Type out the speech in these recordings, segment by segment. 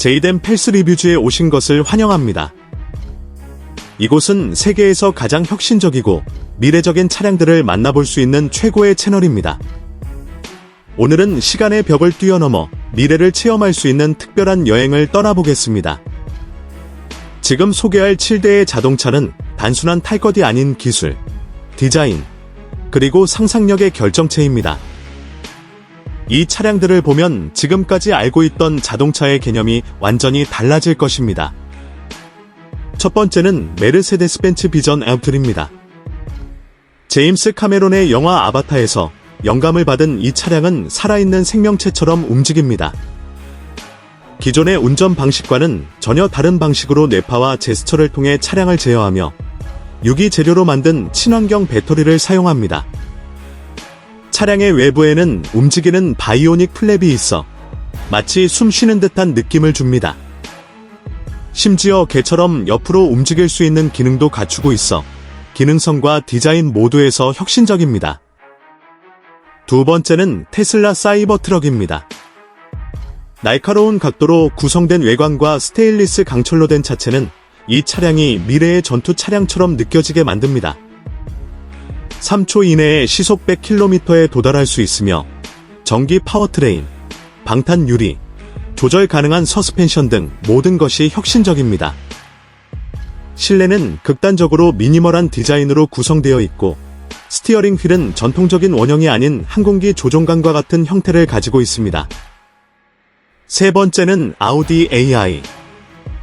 제이덴 펠스 리뷰즈에 오신 것을 환영합니다. 이곳은 세계에서 가장 혁신적이고 미래적인 차량들을 만나볼 수 있는 최고의 채널입니다. 오늘은 시간의 벽을 뛰어넘어 미래를 체험할 수 있는 특별한 여행을 떠나보겠습니다. 지금 소개할 7대의 자동차는 단순한 탈 것이 아닌 기술, 디자인, 그리고 상상력의 결정체입니다. 이 차량들을 보면 지금까지 알고 있던 자동차의 개념이 완전히 달라질 것입니다. 첫 번째는 메르세데스 벤츠 비전 아우트입니다. 제임스 카메론의 영화 아바타에서 영감을 받은 이 차량은 살아있는 생명체처럼 움직입니다. 기존의 운전 방식과는 전혀 다른 방식으로 뇌파와 제스처를 통해 차량을 제어하며 유기 재료로 만든 친환경 배터리를 사용합니다. 차량의 외부에는 움직이는 바이오닉 플랩이 있어 마치 숨 쉬는 듯한 느낌을 줍니다. 심지어 개처럼 옆으로 움직일 수 있는 기능도 갖추고 있어 기능성과 디자인 모두에서 혁신적입니다. 두 번째는 테슬라 사이버 트럭입니다. 날카로운 각도로 구성된 외관과 스테인리스 강철로 된 차체는 이 차량이 미래의 전투 차량처럼 느껴지게 만듭니다. 3초 이내에 시속 100km에 도달할 수 있으며 전기 파워트레인, 방탄 유리, 조절 가능한 서스펜션 등 모든 것이 혁신적입니다. 실내는 극단적으로 미니멀한 디자인으로 구성되어 있고 스티어링 휠은 전통적인 원형이 아닌 항공기 조종관과 같은 형태를 가지고 있습니다. 세 번째는 아우디 AI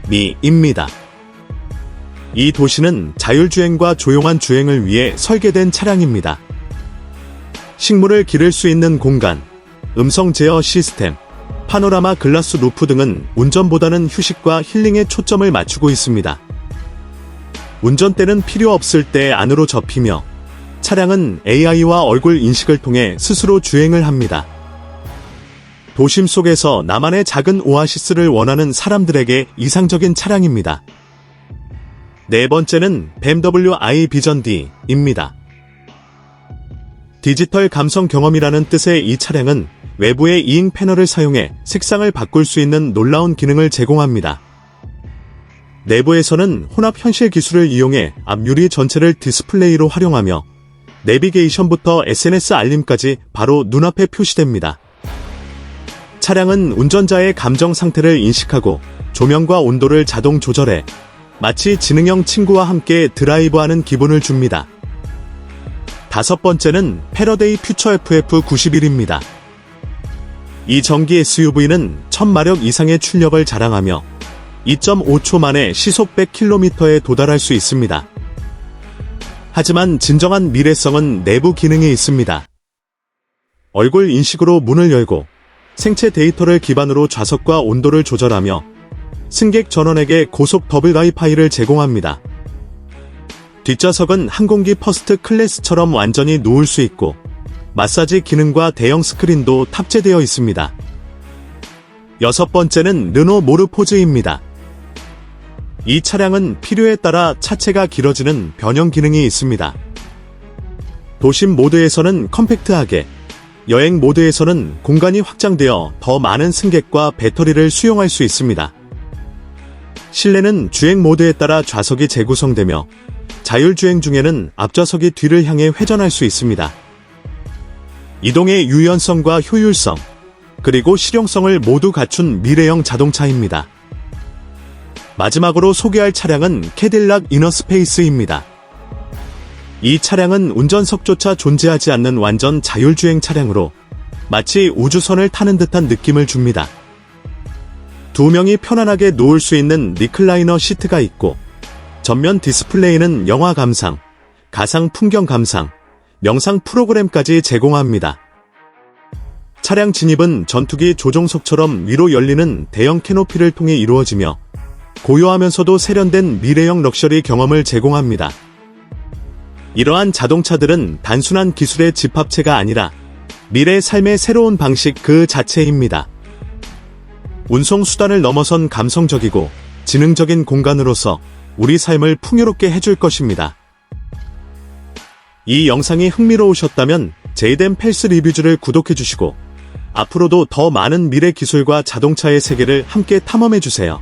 미입니다. 이 도시는 자율주행과 조용한 주행을 위해 설계된 차량입니다. 식물을 기를 수 있는 공간, 음성 제어 시스템, 파노라마 글라스 루프 등은 운전보다는 휴식과 힐링에 초점을 맞추고 있습니다. 운전대는 필요 없을 때 안으로 접히며 차량은 AI와 얼굴 인식을 통해 스스로 주행을 합니다. 도심 속에서 나만의 작은 오아시스를 원하는 사람들에게 이상적인 차량입니다. 네 번째는 BMW i 비전 D입니다. 디지털 감성 경험이라는 뜻의 이 차량은 외부의 이잉 패널을 사용해 색상을 바꿀 수 있는 놀라운 기능을 제공합니다. 내부에서는 혼합 현실 기술을 이용해 앞유리 전체를 디스플레이로 활용하며 내비게이션부터 SNS 알림까지 바로 눈앞에 표시됩니다. 차량은 운전자의 감정 상태를 인식하고 조명과 온도를 자동 조절해 마치 지능형 친구와 함께 드라이브하는 기분을 줍니다. 다섯 번째는 패러데이 퓨처 FF91입니다. 이 전기 SUV는 1000마력 이상의 출력을 자랑하며 2.5초 만에 시속 100km에 도달할 수 있습니다. 하지만 진정한 미래성은 내부 기능에 있습니다. 얼굴 인식으로 문을 열고 생체 데이터를 기반으로 좌석과 온도를 조절하며 승객 전원에게 고속 더블 와이파이를 제공합니다. 뒷좌석은 항공기 퍼스트 클래스처럼 완전히 누울 수 있고 마사지 기능과 대형 스크린도 탑재되어 있습니다. 여섯 번째는 르노 모르포즈입니다. 이 차량은 필요에 따라 차체가 길어지는 변형 기능이 있습니다. 도심 모드에서는 컴팩트하게, 여행 모드에서는 공간이 확장되어 더 많은 승객과 배터리를 수용할 수 있습니다. 실내는 주행 모드에 따라 좌석이 재구성되며 자율주행 중에는 앞좌석이 뒤를 향해 회전할 수 있습니다. 이동의 유연성과 효율성, 그리고 실용성을 모두 갖춘 미래형 자동차입니다. 마지막으로 소개할 차량은 캐딜락 이너스페이스입니다. 이 차량은 운전석조차 존재하지 않는 완전 자율주행 차량으로 마치 우주선을 타는 듯한 느낌을 줍니다. 두 명이 편안하게 놓을 수 있는 리클라이너 시트가 있고 전면 디스플레이는 영화 감상, 가상 풍경 감상, 명상 프로그램까지 제공합니다. 차량 진입은 전투기 조종석처럼 위로 열리는 대형 캐노피를 통해 이루어지며 고요하면서도 세련된 미래형 럭셔리 경험을 제공합니다. 이러한 자동차들은 단순한 기술의 집합체가 아니라 미래 삶의 새로운 방식 그 자체입니다. 운송 수단을 넘어선 감성적이고 지능적인 공간으로서 우리 삶을 풍요롭게 해줄 것입니다. 이 영상이 흥미로우셨다면 제이덴 펠스 리뷰즈를 구독해주시고 앞으로도 더 많은 미래 기술과 자동차의 세계를 함께 탐험해 주세요.